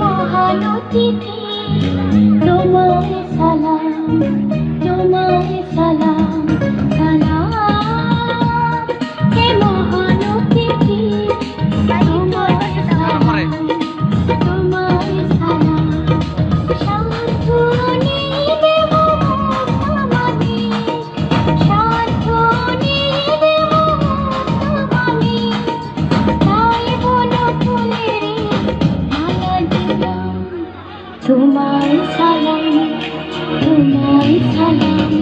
মহান অতিথি তোমার সালাম। তোমায় সালাম তোমায় সালাম।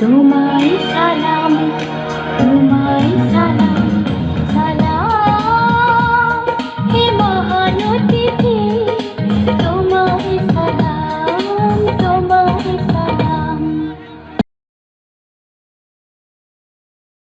তোমায় সালাম তোমায় সালাম।